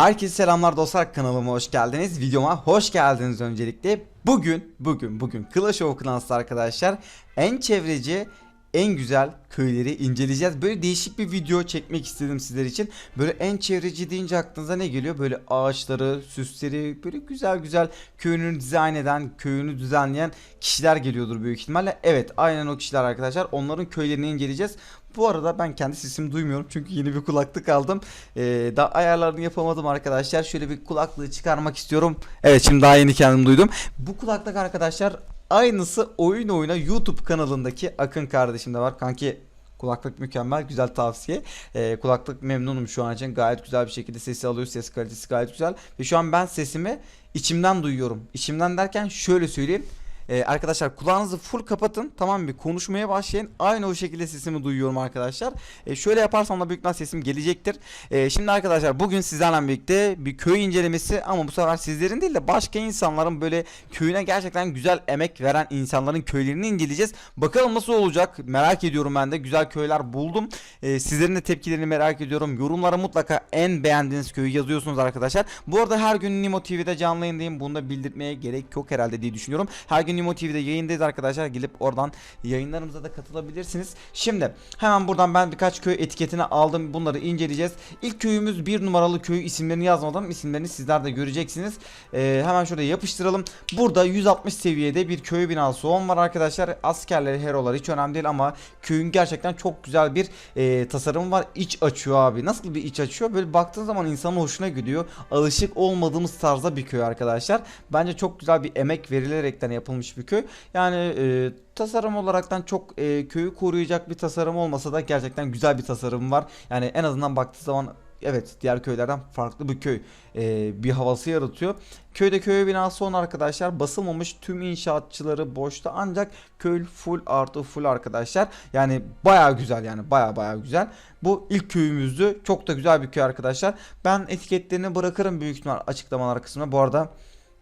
Herkese selamlar dostlar kanalıma hoş geldiniz. Videoma hoş geldiniz öncelikle. Bugün, bugün, bugün Clash of Clans'ta arkadaşlar en çevreci, en güzel köyleri inceleyeceğiz. Böyle değişik bir video çekmek istedim sizler için. Böyle en çevreci deyince aklınıza ne geliyor? Böyle ağaçları, süsleri, böyle güzel güzel köyünü dizayn eden, köyünü düzenleyen kişiler geliyordur büyük ihtimalle. Evet, aynen o kişiler arkadaşlar. Onların köylerini inceleyeceğiz. Bu arada ben kendi sesimi duymuyorum çünkü yeni bir kulaklık aldım. Ee, daha ayarlarını yapamadım arkadaşlar. Şöyle bir kulaklığı çıkarmak istiyorum. Evet şimdi daha yeni kendim duydum. Bu kulaklık arkadaşlar aynısı oyun oyuna YouTube kanalındaki Akın kardeşimde var. Kanki kulaklık mükemmel güzel tavsiye. Ee, kulaklık memnunum şu an için. Gayet güzel bir şekilde sesi alıyor. Ses kalitesi gayet güzel. Ve şu an ben sesimi içimden duyuyorum. İçimden derken şöyle söyleyeyim. Ee, arkadaşlar kulağınızı full kapatın tamam mı? Konuşmaya başlayın. Aynı o şekilde sesimi duyuyorum arkadaşlar. Ee, şöyle yaparsam da büyük ihtimal sesim gelecektir. Ee, şimdi arkadaşlar bugün sizlerle birlikte bir köy incelemesi ama bu sefer sizlerin değil de başka insanların böyle köyüne gerçekten güzel emek veren insanların köylerini inceleyeceğiz. Bakalım nasıl olacak merak ediyorum ben de. Güzel köyler buldum. Ee, sizlerin de tepkilerini merak ediyorum. Yorumlara mutlaka en beğendiğiniz köyü yazıyorsunuz arkadaşlar. Bu arada her gün Nimo TV'de canlı yayındayım. Bunu da bildirmeye gerek yok herhalde diye düşünüyorum. Her gün Nimo TV'de yayındayız arkadaşlar. Gelip oradan yayınlarımıza da katılabilirsiniz. Şimdi hemen buradan ben birkaç köy etiketini aldım. Bunları inceleyeceğiz. İlk köyümüz bir numaralı köy isimlerini yazmadım. İsimlerini sizler de göreceksiniz. Ee, hemen şuraya yapıştıralım. Burada 160 seviyede bir köy binası 10 var arkadaşlar. Askerleri, herolar hiç önemli değil ama köyün gerçekten çok güzel bir e, tasarımı var. İç açıyor abi. Nasıl bir iç açıyor? Böyle baktığın zaman insanın hoşuna gidiyor. Alışık olmadığımız tarzda bir köy arkadaşlar. Bence çok güzel bir emek verilerekten yapılmış bir köy. Yani e, tasarım olaraktan çok e, köyü koruyacak bir tasarım olmasa da gerçekten güzel bir tasarım var. Yani en azından baktığı zaman evet diğer köylerden farklı bir köy e, bir havası yaratıyor. Köyde köy binası olan arkadaşlar basılmamış tüm inşaatçıları boşta ancak köy full artı full arkadaşlar. Yani baya güzel yani baya baya güzel. Bu ilk köyümüzdü. Çok da güzel bir köy arkadaşlar. Ben etiketlerini bırakırım büyük ihtimal açıklamalar kısmına. Bu arada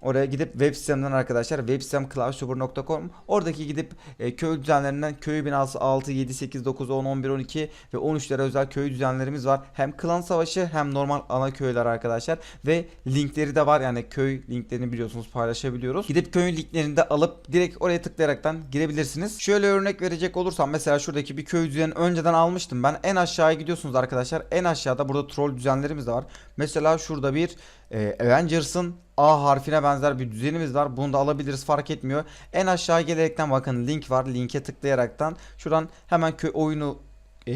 Oraya gidip web sitemden arkadaşlar web sitem cloudsuper.com oradaki gidip e, köy düzenlerinden köy binası 6, 7, 8, 9, 10, 11, 12 ve 13'lere özel köy düzenlerimiz var. Hem klan savaşı hem normal ana köyler arkadaşlar ve linkleri de var yani köy linklerini biliyorsunuz paylaşabiliyoruz. Gidip köyün linklerini de alıp direkt oraya tıklayaraktan girebilirsiniz. Şöyle örnek verecek olursam mesela şuradaki bir köy düzenini önceden almıştım ben. En aşağıya gidiyorsunuz arkadaşlar. En aşağıda burada troll düzenlerimiz de var. Mesela şurada bir e, Avengers'ın A harfine benzer bir düzenimiz var. Bunu da alabiliriz fark etmiyor. En aşağı gelerekten bakın link var. Linke tıklayaraktan şuradan hemen köy oyunu e,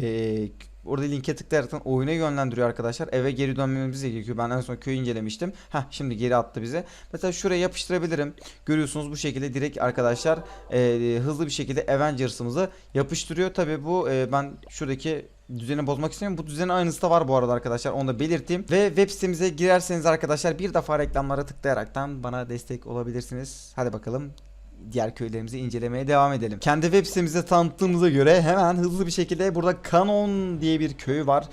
Orada linke tıklayaraktan oyuna yönlendiriyor arkadaşlar. Eve geri dönmemiz gerekiyor. Ben en son köyü incelemiştim. Heh şimdi geri attı bize. Mesela şuraya yapıştırabilirim. Görüyorsunuz bu şekilde direkt arkadaşlar e, hızlı bir şekilde Avengers'ımızı yapıştırıyor. Tabi bu e, ben şuradaki düzeni bozmak istemiyorum. Bu düzenin aynısı da var bu arada arkadaşlar. Onu da belirteyim. Ve web sitemize girerseniz arkadaşlar bir defa reklamlara tıklayaraktan bana destek olabilirsiniz. Hadi bakalım diğer köylerimizi incelemeye devam edelim. Kendi web sitemizde tanıttığımıza göre hemen hızlı bir şekilde burada Canon diye bir köy var.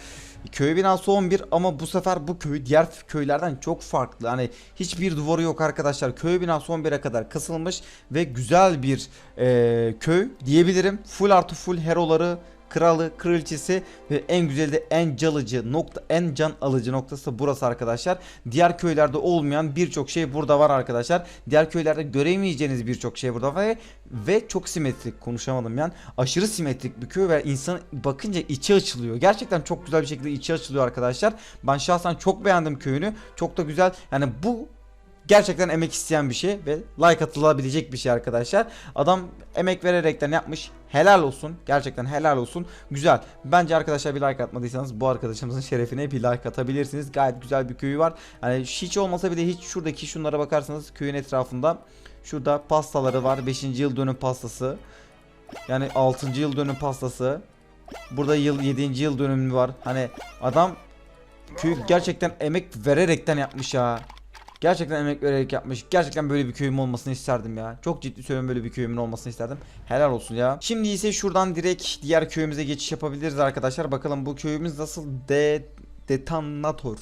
Köy binası 11 ama bu sefer bu köy diğer köylerden çok farklı. Hani hiçbir duvarı yok arkadaşlar. Köy binası 11'e kadar kasılmış ve güzel bir e, köy diyebilirim. Full artı full heroları kralı, kraliçesi ve en güzeli de en calıcı nokta, en can alıcı noktası burası arkadaşlar. Diğer köylerde olmayan birçok şey burada var arkadaşlar. Diğer köylerde göremeyeceğiniz birçok şey burada var ve, çok simetrik konuşamadım yani. Aşırı simetrik bir köy ve insan bakınca içi açılıyor. Gerçekten çok güzel bir şekilde içi açılıyor arkadaşlar. Ben şahsen çok beğendim köyünü. Çok da güzel. Yani bu gerçekten emek isteyen bir şey ve like atılabilecek bir şey arkadaşlar. Adam emek vererekten yapmış. Helal olsun. Gerçekten helal olsun. Güzel. Bence arkadaşlar bir like atmadıysanız bu arkadaşımızın şerefine bir like atabilirsiniz. Gayet güzel bir köyü var. Hani hiç olmasa bile hiç şuradaki şunlara bakarsanız köyün etrafında şurada pastaları var. 5. yıl dönüm pastası. Yani 6. yıl dönüm pastası. Burada yıl 7. yıl dönümü var. Hani adam köyü gerçekten emek vererekten yapmış ya. Gerçekten emek vererek yapmış. Gerçekten böyle bir köyüm olmasını isterdim ya. Çok ciddi söylüyorum böyle bir köyümün olmasını isterdim. Helal olsun ya. Şimdi ise şuradan direkt diğer köyümüze geçiş yapabiliriz arkadaşlar. Bakalım bu köyümüz nasıl de detonator.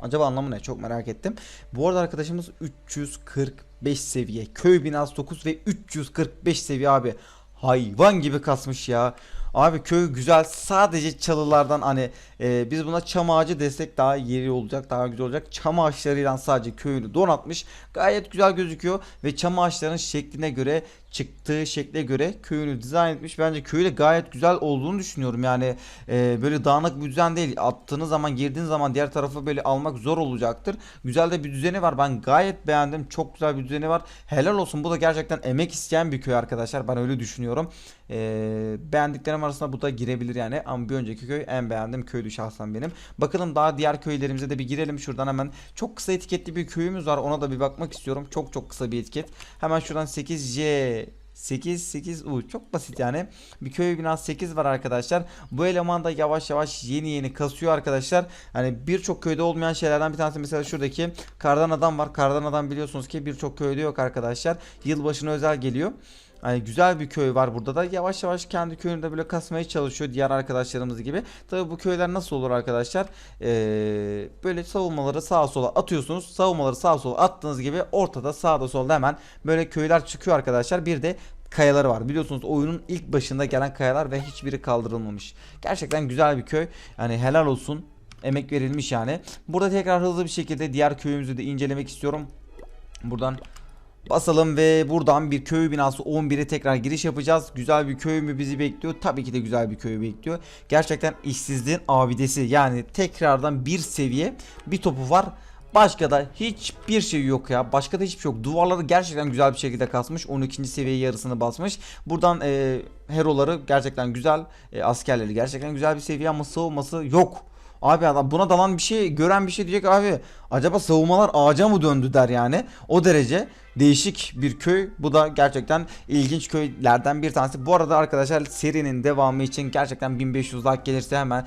Acaba anlamı ne? Çok merak ettim. Bu arada arkadaşımız 345 seviye. Köy binası 9 ve 345 seviye abi. Hayvan gibi kasmış ya. Abi köy güzel. Sadece çalılardan hani Ee, biz buna çam ağacı desek daha yeri olacak daha güzel olacak. Çam ağaçlarıyla sadece köyünü donatmış. Gayet güzel gözüküyor ve çam ağaçlarının şekline göre çıktığı şekle göre köyünü dizayn etmiş. Bence köyü de gayet güzel olduğunu düşünüyorum. Yani e, böyle dağınık bir düzen değil. Attığınız zaman girdiğiniz zaman diğer tarafı böyle almak zor olacaktır. Güzel de bir düzeni var. Ben gayet beğendim. Çok güzel bir düzeni var. Helal olsun. Bu da gerçekten emek isteyen bir köy arkadaşlar. Ben öyle düşünüyorum. E, beğendiklerim arasında bu da girebilir yani. Ama bir önceki köy en beğendiğim köydü şahsen benim. Bakalım daha diğer köylerimize de bir girelim. Şuradan hemen çok kısa etiketli bir köyümüz var. Ona da bir bakmak istiyorum. Çok çok kısa bir etiket. Hemen şuradan 8C 8 8 U çok basit yani. Bir köy binası 8 var arkadaşlar. Bu eleman da yavaş yavaş yeni yeni kasıyor arkadaşlar. Hani birçok köyde olmayan şeylerden bir tanesi mesela şuradaki kardan adam var. Kardan adam biliyorsunuz ki birçok köyde yok arkadaşlar. Yılbaşına özel geliyor. Hani güzel bir köy var burada da yavaş yavaş kendi köyünde böyle kasmaya çalışıyor diğer arkadaşlarımız gibi. Tabi bu köyler nasıl olur arkadaşlar? Ee, böyle savunmaları sağa sola atıyorsunuz. Savunmaları sağa sola attığınız gibi ortada sağda solda hemen böyle köyler çıkıyor arkadaşlar. Bir de kayaları var. Biliyorsunuz oyunun ilk başında gelen kayalar ve hiçbiri kaldırılmamış. Gerçekten güzel bir köy. Yani helal olsun. Emek verilmiş yani. Burada tekrar hızlı bir şekilde diğer köyümüzü de incelemek istiyorum. Buradan Basalım ve buradan bir köy binası 11'e tekrar giriş yapacağız. Güzel bir köy mü bizi bekliyor? Tabii ki de güzel bir köy bekliyor. Gerçekten işsizliğin abidesi. Yani tekrardan bir seviye bir topu var. Başka da hiçbir şey yok ya. Başka da hiçbir şey yok. Duvarları gerçekten güzel bir şekilde kasmış. 12. seviye yarısını basmış. Buradan e, heroları gerçekten güzel. E, askerleri gerçekten güzel bir seviye ama savunması yok. Abi adam buna dalan bir şey gören bir şey diyecek abi acaba savunmalar ağaca mı döndü? der yani. O derece değişik bir köy. Bu da gerçekten ilginç köylerden bir tanesi. Bu arada arkadaşlar serinin devamı için gerçekten 1500 like gelirse hemen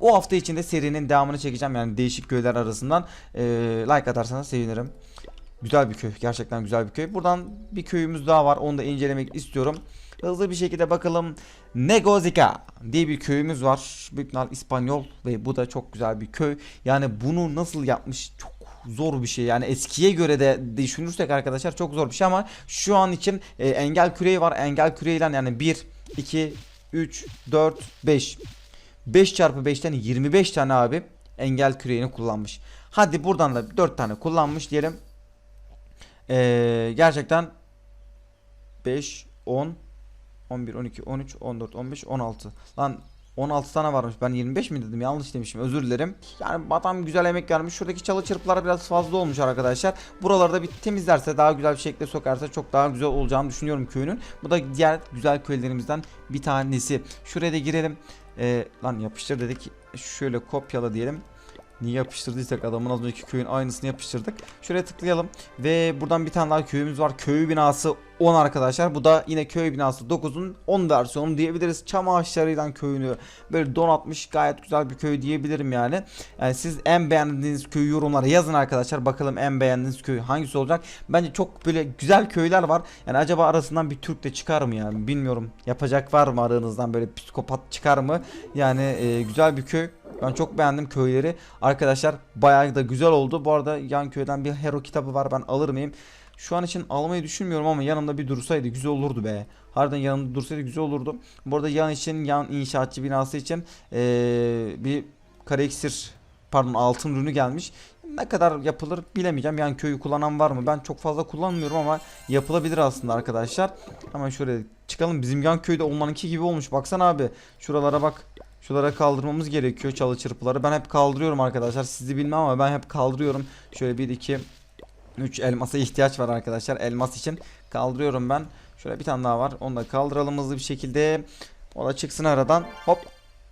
o hafta içinde serinin devamını çekeceğim. Yani değişik köyler arasından Ee, like atarsanız sevinirim güzel bir köy gerçekten güzel bir köy buradan bir köyümüz daha var onu da incelemek istiyorum Hızlı bir şekilde bakalım. Negozika diye bir köyümüz var. Büyük İspanyol ve bu da çok güzel bir köy. Yani bunu nasıl yapmış çok zor bir şey. Yani eskiye göre de düşünürsek arkadaşlar çok zor bir şey ama şu an için e, engel küreği var. Engel küreğiyle yani 1, 2, 3, 4, 5. 5 çarpı 5'ten 25 tane abi engel küreğini kullanmış. Hadi buradan da 4 tane kullanmış diyelim. Ee, gerçekten 5, 10, 11, 12, 13, 14, 15, 16. Lan 16 tane varmış. Ben 25 mi dedim? Yanlış demişim. Özür dilerim. Yani adam güzel emek vermiş. Şuradaki çalı çırpılar biraz fazla olmuş arkadaşlar. Buralarda bir temizlerse daha güzel bir şekilde sokarsa çok daha güzel olacağını düşünüyorum köyünün. Bu da diğer güzel köylerimizden bir tanesi. Şuraya da girelim. Ee, lan yapıştır dedik. Şöyle kopyala diyelim. Niye yapıştırdıysak adamın az önceki köyün aynısını yapıştırdık. Şuraya tıklayalım ve buradan bir tane daha köyümüz var. Köy binası 10 arkadaşlar. Bu da yine köy binası 9'un 10 versiyonu diyebiliriz. Çam ağaçlarıyla köyünü böyle donatmış gayet güzel bir köy diyebilirim yani. Yani siz en beğendiğiniz köyü yorumlara yazın arkadaşlar. Bakalım en beğendiğiniz köy hangisi olacak. Bence çok böyle güzel köyler var. Yani acaba arasından bir Türk de çıkar mı yani bilmiyorum. Yapacak var mı aranızdan böyle psikopat çıkar mı? Yani e, güzel bir köy. Ben çok beğendim köyleri. Arkadaşlar bayağı da güzel oldu. Bu arada yan köyden bir hero kitabı var. Ben alır mıyım? Şu an için almayı düşünmüyorum ama yanımda bir dursaydı güzel olurdu be. Harbiden yanımda dursaydı güzel olurdu. Bu arada yan için yan inşaatçı binası için ee, bir kare iksir pardon altın ürünü gelmiş. Ne kadar yapılır bilemeyeceğim. Yani köyü kullanan var mı? Ben çok fazla kullanmıyorum ama yapılabilir aslında arkadaşlar. Hemen şöyle çıkalım. Bizim yan köyde onlarınki gibi olmuş. Baksana abi. Şuralara bak. Şuralara kaldırmamız gerekiyor çalı çırpıları. Ben hep kaldırıyorum arkadaşlar. Sizi bilmem ama ben hep kaldırıyorum. Şöyle 1 2 3 elmasa ihtiyaç var arkadaşlar. Elmas için kaldırıyorum ben. Şöyle bir tane daha var. Onu da kaldıralım hızlı bir şekilde. O da çıksın aradan. Hop.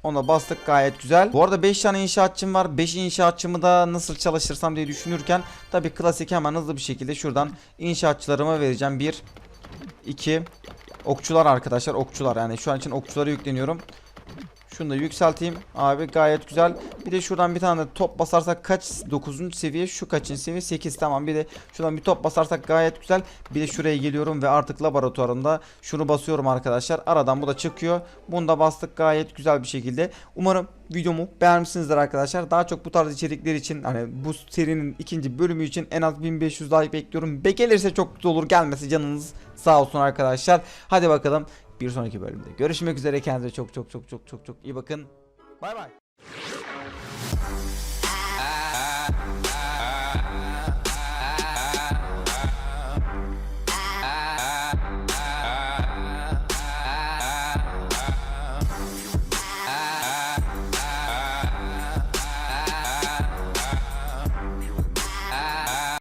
Ona bastık gayet güzel. Bu arada 5 tane inşaatçım var. 5 inşaatçımı da nasıl çalıştırsam diye düşünürken tabi klasik hemen hızlı bir şekilde şuradan inşaatçılarıma vereceğim. 1 2 Okçular arkadaşlar okçular yani şu an için okçuları yükleniyorum. Şunu da yükselteyim. Abi gayet güzel. Bir de şuradan bir tane de top basarsak kaç? 9. seviye. Şu kaçıncı seviye? 8. Tamam. Bir de şuradan bir top basarsak gayet güzel. Bir de şuraya geliyorum ve artık laboratuvarımda şunu basıyorum arkadaşlar. Aradan bu da çıkıyor. Bunu da bastık gayet güzel bir şekilde. Umarım videomu beğenmişsinizdir arkadaşlar. Daha çok bu tarz içerikler için hani bu serinin ikinci bölümü için en az 1500 like bekliyorum. Be çok güzel olur. Gelmesi canınız sağ olsun arkadaşlar. Hadi bakalım bir sonraki bölümde görüşmek üzere. Kendinize çok çok çok çok çok çok iyi bakın. Bay bay.